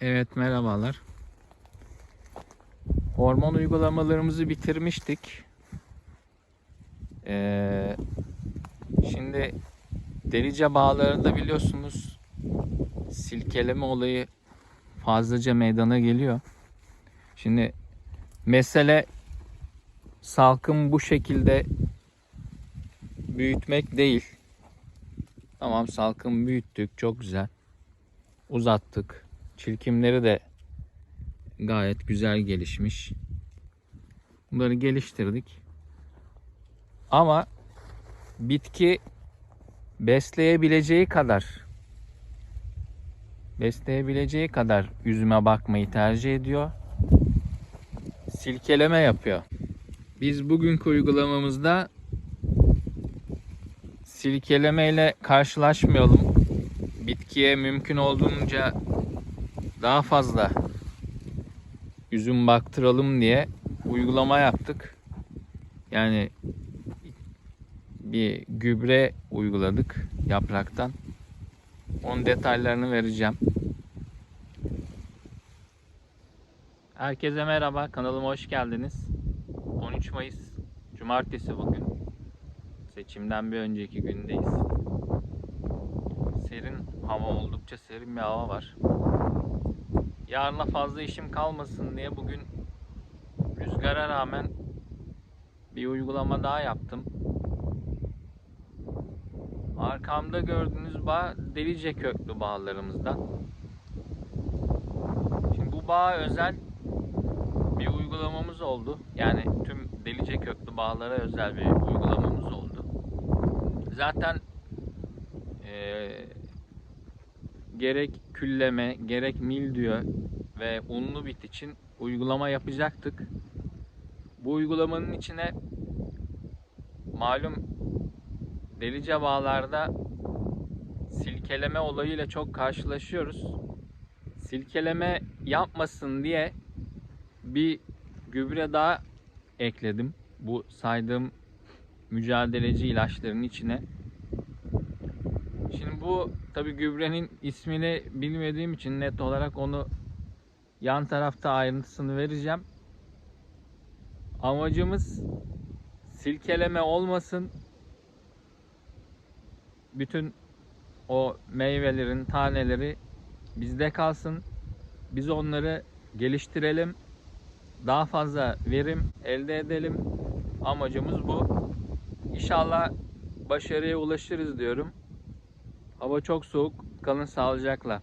Evet merhabalar. Hormon uygulamalarımızı bitirmiştik. Ee, şimdi delice bağlarında biliyorsunuz silkeleme olayı fazlaca meydana geliyor. Şimdi mesele salkım bu şekilde büyütmek değil. Tamam salkım büyüttük çok güzel. Uzattık. Çilkimleri de gayet güzel gelişmiş. Bunları geliştirdik. Ama bitki besleyebileceği kadar besleyebileceği kadar üzüme bakmayı tercih ediyor. Silkeleme yapıyor. Biz bugünkü uygulamamızda silkeleme ile karşılaşmayalım. Bitkiye mümkün olduğunca daha fazla üzüm baktıralım diye uygulama yaptık. Yani bir gübre uyguladık yapraktan. Onun detaylarını vereceğim. Herkese merhaba, kanalıma hoş geldiniz. 13 Mayıs Cumartesi bugün. Seçimden bir önceki gündeyiz. Serin hava oldukça serin bir hava var. Yarına fazla işim kalmasın diye bugün rüzgara rağmen bir uygulama daha yaptım. Arkamda gördüğünüz bağ delice köklü bağlarımızdan. Şimdi bu bağ özel bir uygulamamız oldu. Yani tüm delice köklü bağlara özel bir uygulamamız oldu. Zaten eee gerek külleme, gerek mildiyo ve unlu bit için uygulama yapacaktık. Bu uygulamanın içine malum delice bağlarda silkeleme olayıyla çok karşılaşıyoruz. Silkeleme yapmasın diye bir gübre daha ekledim. Bu saydığım mücadeleci ilaçların içine. Şimdi bu tabi gübrenin ismini bilmediğim için net olarak onu yan tarafta ayrıntısını vereceğim. Amacımız silkeleme olmasın. Bütün o meyvelerin taneleri bizde kalsın. Biz onları geliştirelim. Daha fazla verim elde edelim. Amacımız bu. İnşallah başarıya ulaşırız diyorum. Hava çok soğuk. Kalın sağlıcakla.